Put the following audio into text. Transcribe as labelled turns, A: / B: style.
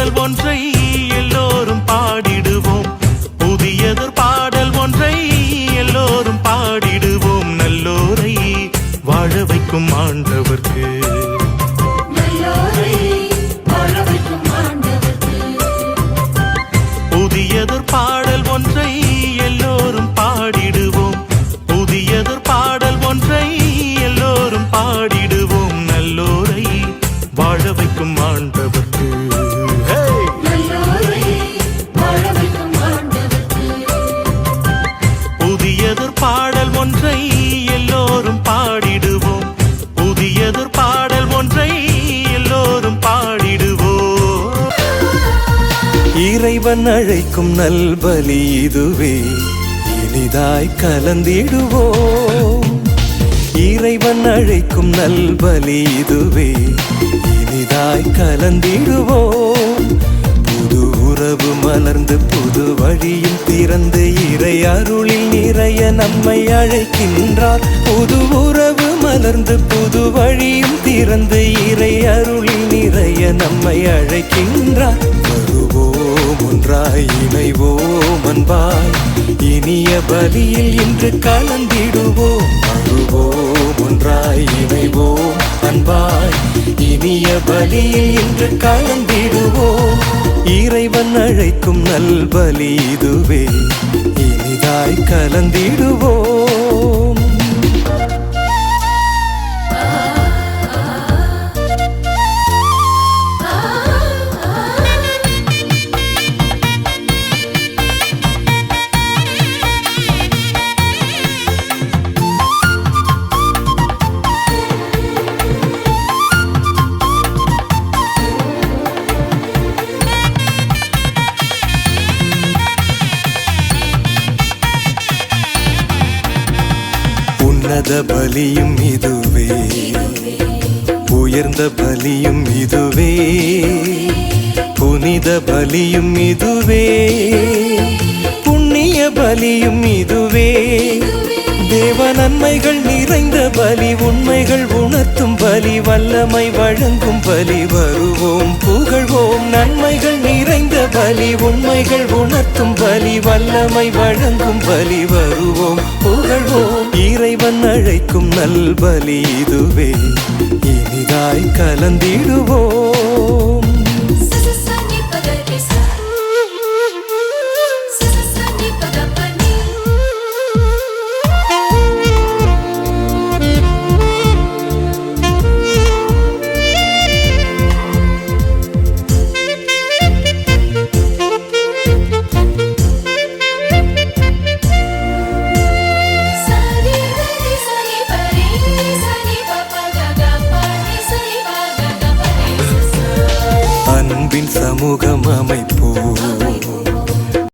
A: ஒன்றை எல்லோரும் பாடிடுவோம். புதியதொரு பாடல் ஒன்றை எல்லோரும் பாடிடுவோம். நல்லோரை வாழ வைக்கும் ஆண்டவர்க்கு. புதியதொரு பாடல் ஒன்றை எல்லோரும் பாடிடுவோம். புதியதொரு பாடல் ஒன்றை எல்லோரும் பாடிடுவோம். நல்லோரை வாழ வைக்கும் ஆண்டவர்க்கு. இறைவன் அழைக்கும் நல்பலி இதுவே. இனிதாய் கலந்திடுவோம். இறைவன் அழைக்கும் நல்பலி இதுவே. இனிதாய் கலந்திடுவோம். புது உறவு மலர்ந்து புது வழியில் திறந்து இறை அருளில் நிறைய நம்மை அழைக்கின்றார். புது உறவு மலர்ந்து புது வழியும் திறந்து இறை அருளில் நிறைய நம்மை அழைக்கின்றார். வருவோம். அன்பாய் இனிய பலியில் இன்று கலந்திடுவோம். அழுவோம் ஒன்றாய் இணைவோம். அன்பாய் இனிய பலியில் இன்று கலந்திடுவோம். இறைவன் அழைக்கும் நல்பலி இதுவே. இனிதாய் கலந்திடுவோம். உன்னத பலியும் இதுவே. உயர்ந்த பலியும் இதுவே. புனித பலியும் இதுவே. புண்ணிய பலியும் இதுவே. தேவ நன்மைகள் நிறைந்த பலி உண்மைகள் உணர்த்தும் பலி வல்லமை வழங்கும் பலி வருவோம் புகழ்வோம். நன்மைகள் நிறைந்த பலி உண்மைகள் உணர்த்தும் பலி வல்லமை வழங்கும் பலி வருவோம் புகழ்வோம். இறைவன் அழைக்கும் நல்பலி இதுவே. இனிதாய் கலந்திடுவோம். அன்பின் சமூகம் அமைப்போ